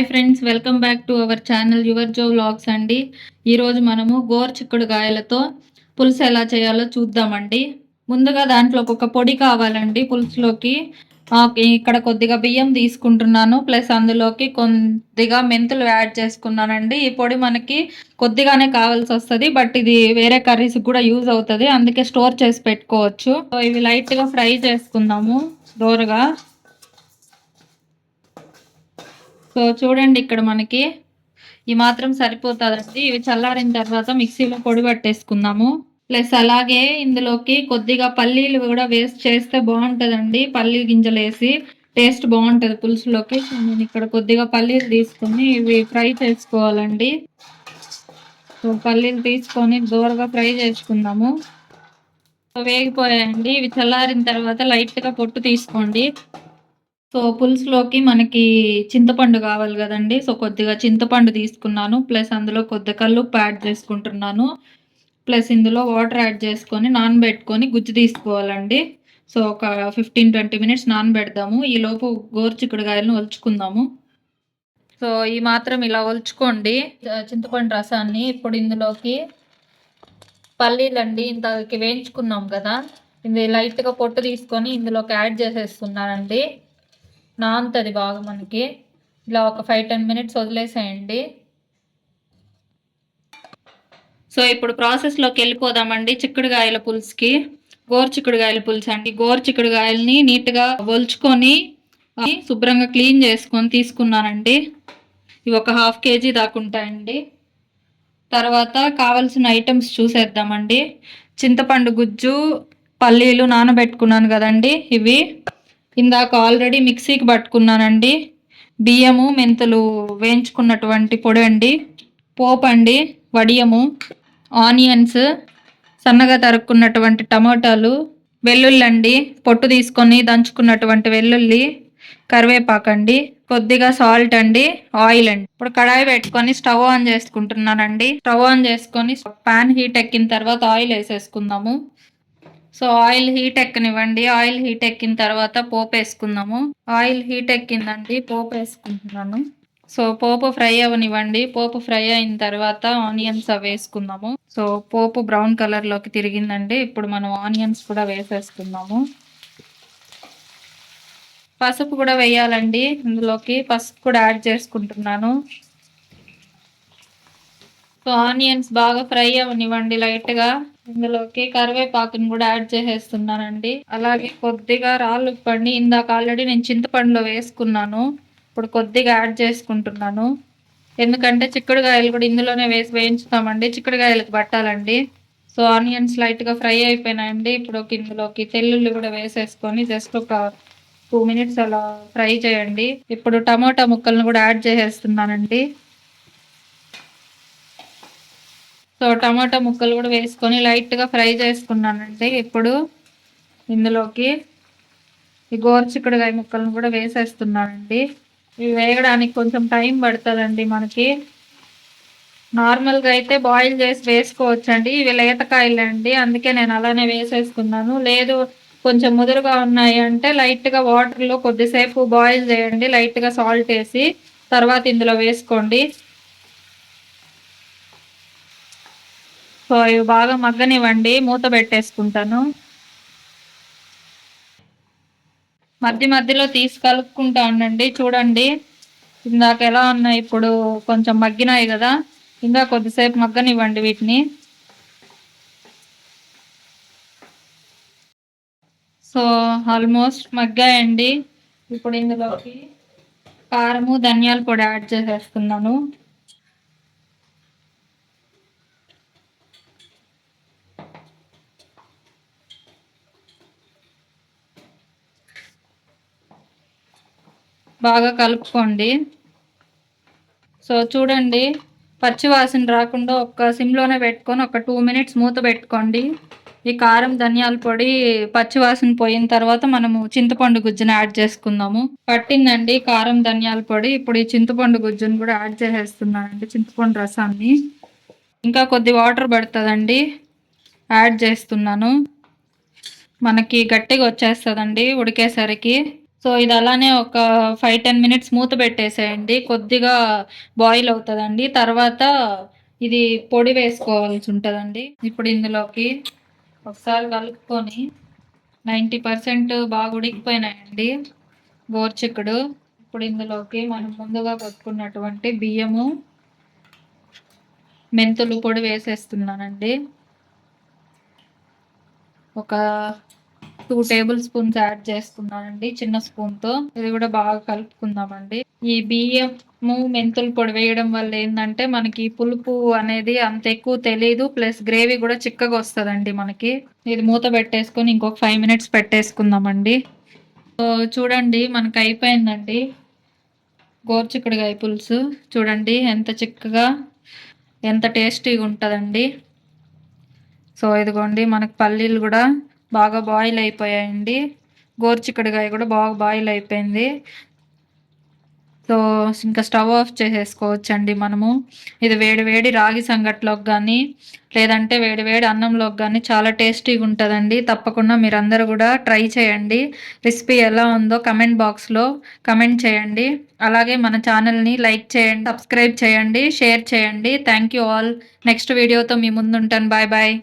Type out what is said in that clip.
Hi friends welcome back to our channel your Jo vlogs అండి. ఈరోజు మనము గోరు చిక్కుడుకాయలతో పులుసు ఎలా చేయాలో చూద్దామండి. ముందుగా దాంట్లో ఒక పొడి కావాలండి పులుసులోకి. ఇక్కడ కొద్దిగా బియ్యం తీసుకుంటున్నాను ప్లస్ అందులోకి కొద్దిగా మెంతులు యాడ్ చేసుకున్నానండి. ఈ పొడి మనకి కొద్దిగానే కావాల్సి వస్తుంది బట్ ఇది వేరే కర్రీస్ కూడా యూజ్ అవుతుంది అందుకే స్టోర్ చేసి పెట్టుకోవచ్చు. సో ఇవి లైట్గా ఫ్రై చేసుకుందాము దోరగా. సో చూడండి ఇక్కడ మనకి ఈ మాత్రం సరిపోతుందండి. ఇవి చల్లారిన తర్వాత మిక్సీలో పొడి పట్టేసుకుందాము. ప్లస్ అలాగే ఇందులోకి కొద్దిగా పల్లీలు కూడా వేస్ట్ చేస్తే బాగుంటుందండి. పల్లీ గింజలు వేసి టేస్ట్ బాగుంటుంది పులుసులోకి. సో నేను ఇక్కడ కొద్దిగా పల్లీలు తీసుకొని ఇవి ఫ్రై చేసుకోవాలండి. సో పల్లీలు తీసుకొని దూరగా ఫ్రై చేసుకుందాము. వేగిపోయాయండి. ఇవి చల్లారిన తర్వాత లైట్గా పొట్టు తీసుకోండి. సో పులుసులోకి మనకి చింతపండు కావాలి కదండి. సో కొద్దిగా చింతపండు తీసుకున్నాను. ప్లస్ అందులో కొద్దిగా కల్లుప్పు యాడ్ చేసుకుంటున్నాను. ప్లస్ ఇందులో వాటర్ యాడ్ చేసుకొని నానబెట్టుకొని గుజ్జు తీసుకోవాలండి. సో ఒక ఫిఫ్టీన్ ట్వంటీ మినిట్స్ నానబెడదాము. ఈలోపు గోరుచిక్కుడుగాయలను ఒలుచుకుందాము. సో ఈ మాత్రం ఇలా ఒలుచుకోండి. చింతపండు రసాన్ని ఇప్పుడు ఇందులోకి పల్లీలండి. ఇంతకి వేయించుకున్నాం కదా. ఇది లైట్గా పొట్టు తీసుకొని ఇందులోకి యాడ్ చేసేస్తున్నానండి. నానుతుంది బాగా మనకి. ఇలా ఒక ఫైవ్ టెన్ మినిట్స్ వదిలేసేయండి. సో ఇప్పుడు ప్రాసెస్లోకి వెళ్ళిపోదామండి చిక్కుడుకాయల పులుసుకి. గోరు చిక్కుడుకాయల పులుసు అండి. గోరు చిక్కుడుకాయలని నీట్గా ఒలుచుకొని శుభ్రంగా క్లీన్ చేసుకొని తీసుకున్నానండి. ఇవి ఒక హాఫ్ కేజీ దాకా ఉంటాయండి. తర్వాత కావలసిన ఐటమ్స్ చూసేద్దామండి. చింతపండు గుజ్జు పల్లీలు నానబెట్టుకున్నాను కదండి ఇవి. ఇందాక ఆల్రెడీ మిక్సీకి పట్టుకున్నానండి. బియ్యము మెంతులు వేయించుకున్నటువంటి పొడి అండి. పోపు అండి వడియము ఆనియన్స్ సన్నగా తరుక్కున్నటువంటి టమాటాలు వెల్లుల్లి అండి పొట్టు తీసుకొని దంచుకున్నటువంటి వెల్లుల్లి కరివేపాకండి కొద్దిగా సాల్ట్ అండి ఆయిల్ అండి. ఇప్పుడు కడాయి పెట్టుకొని స్టవ్ ఆన్ చేసుకుంటున్నానండి. స్టవ్ ఆన్ చేసుకొని పాన్ హీట్ ఎక్కిన తర్వాత ఆయిల్ వేసేసుకుందాము. సో ఆయిల్ హీట్ ఎక్కనివ్వండి. ఆయిల్ హీట్ ఎక్కిన తర్వాత పోపు వేసుకుందాము. Oil heat ఎక్కిందండి. పోపు వేసుకుంటున్నాను. సో పోపు ఫ్రై అవనివ్వండి. పోపు ఫ్రై అయిన తర్వాత ఆనియన్స్ అవి వేసుకుందాము. సో పోపు బ్రౌన్ కలర్లోకి తిరిగిందండి. ఇప్పుడు మనం ఆనియన్స్ కూడా వేసేసుకుందాము. పసుపు కూడా వేయాలండి. ఇందులోకి పసుపు కూడా యాడ్ చేసుకుంటున్నాను. సో ఆనియన్స్ బాగా ఫ్రై అవనివ్వండి లైట్గా. ఇందులోకి కరివేపాకుని కూడా యాడ్ చేసేస్తున్నానండి. అలాగే కొద్దిగా రాళ్ళు ఉప్పండి ఇందాక ఆల్రెడీ నేను చింతపండులో వేసుకున్నాను. ఇప్పుడు కొద్దిగా యాడ్ చేసుకుంటున్నాను. ఎందుకంటే చిక్కుడుకాయలు కూడా ఇందులోనే వేసి వేయించుతామండి. చిక్కుడుకాయలకు పట్టాలండి. సో ఆనియన్స్ లైట్గా ఫ్రై అయిపోయినాయండి. ఇప్పుడు ఒక ఇందులోకి తెల్లుల్లి కూడా వేసేసుకొని జస్ట్ ఒక టూ మినిట్స్ అలా ఫ్రై చేయండి. ఇప్పుడు టమాటా ముక్కలను కూడా యాడ్ చేసేస్తున్నానండి. సో టమాటా ముక్కలు కూడా వేసుకొని లైట్గా ఫ్రై చేసుకున్నానండి ఇప్పుడు ఇందులోకి. ఈ గోరుచిక్కుడుకాయ ముక్కలను కూడా వేసేస్తున్నానండి. ఇవి వేయడానికి కొంచెం టైం పడుతుందండి మనకి. నార్మల్గా అయితే బాయిల్ చేసి వేసుకోవచ్చండి. ఇవి లేతకాయలు అండి అందుకే నేను అలానే వేసేసుకున్నాను. లేదు కొంచెం ముదురుగా ఉన్నాయి అంటే లైట్గా వాటర్లో కొద్దిసేపు బాయిల్ చేయండి. లైట్గా సాల్ట్ వేసి తర్వాత ఇందులో వేసుకోండి. సో ఇవి బాగా మగ్గనివ్వండి మూత పెట్టేసుకుంటాను. మధ్య మధ్యలో తీసి కలుపుకుంటా ఉండండి చూడండి. ఇందాక ఎలా ఉన్నాయి? ఇప్పుడు కొంచెం మగ్గినాయి కదా. ఇంకా కొద్దిసేపు మగ్గనివ్వండి వీటిని. సో ఆల్మోస్ట్ మగ్గాయండి. ఇప్పుడు ఇందులోకి కారము ధనియాల పొడి యాడ్ చేసేస్తున్నాను. బాగా కలుపుకోండి. సో చూడండి పచ్చివాసన రాకుండా ఒక్క సిమ్లోనే పెట్టుకొని ఒక టూ మినిట్స్ మూత పెట్టుకోండి. ఈ కారం ధనియాల పొడి పచ్చివాసన పోయిన తర్వాత మనము చింతపండు గుజ్జును యాడ్ చేసుకుందాము. పట్టిందండి కారం ధనియాల పొడి. ఇప్పుడు ఈ చింతపండు గుజ్జును కూడా యాడ్ చేసేస్తున్నానండి చింతపండు రసాన్ని. ఇంకా కొద్ది వాటర్ పడుతుందండి యాడ్ చేస్తున్నాను. మనకి గట్టిగా వచ్చేస్తుందండి ఉడికేసరికి. సో ఇది అలానే ఒక ఫైవ్ టెన్ మినిట్స్ మూత పెట్టేసేయండి. కొద్దిగా బాయిల్ అవుతుందండి. తర్వాత ఇది పొడి వేసుకోవాల్సి ఉంటుందండి. ఇప్పుడు ఇందులోకి ఒకసారి కలుపుకొని నైంటీ పర్సెంట్ బాగా ఉడికిపోయినాయండి గోర్చిక్కుడు ఇప్పుడు ఇందులోకి మనం ముందుగా కొట్టుకున్నటువంటి బియ్యము మెంతులు పొడి వేసేస్తున్నానండి. ఒక టూ టేబుల్ స్పూన్స్ యాడ్ చేస్తున్నానండి చిన్న స్పూన్తో ఇది కూడా బాగా కలుపుకుందామండి. ఈ బియ్యము మెంతులు పొడి వేయడం వల్ల ఏంటంటే మనకి పులుపు అనేది అంత ఎక్కువ తెలియదు ప్లస్ గ్రేవీ కూడా చిక్కగా వస్తుందండి మనకి. ఇది మూత పెట్టేసుకొని ఇంకొక ఫైవ్ మినిట్స్ పెట్టేసుకుందామండి. సో చూడండి మనకి అయిపోయిందండి. గోర్చిక్కుడుగాయ పులుసు. చూడండి ఎంత చిక్కగా ఎంత టేస్టీగా ఉంటుందండి. సో ఇదిగోండి మనకు పల్లీలు కూడా బాగా బాయిల్ అయిపోయాయండి. గోరుచిక్కుడుకాయ కూడా బాగా బాయిల్ అయిపోయింది. సో ఇంకా స్టవ్ ఆఫ్ చేసేసుకోవచ్చండి మనము. ఇది వేడి వేడి రాగి సంగట్లోకి కానీ లేదంటే వేడి వేడి అన్నంలోకి కానీ చాలా టేస్టీగా ఉంటుందండి. తప్పకుండా మీరందరూ కూడా ట్రై చేయండి. రెసిపీ ఎలా ఉందో కమెంట్ బాక్స్లో కమెంట్ చేయండి. అలాగే మన ఛానల్ని లైక్ చేయండి సబ్స్క్రైబ్ చేయండి షేర్ చేయండి. Thank you all. నెక్స్ట్ వీడియోతో మీ ముందుంటాను. Bye bye.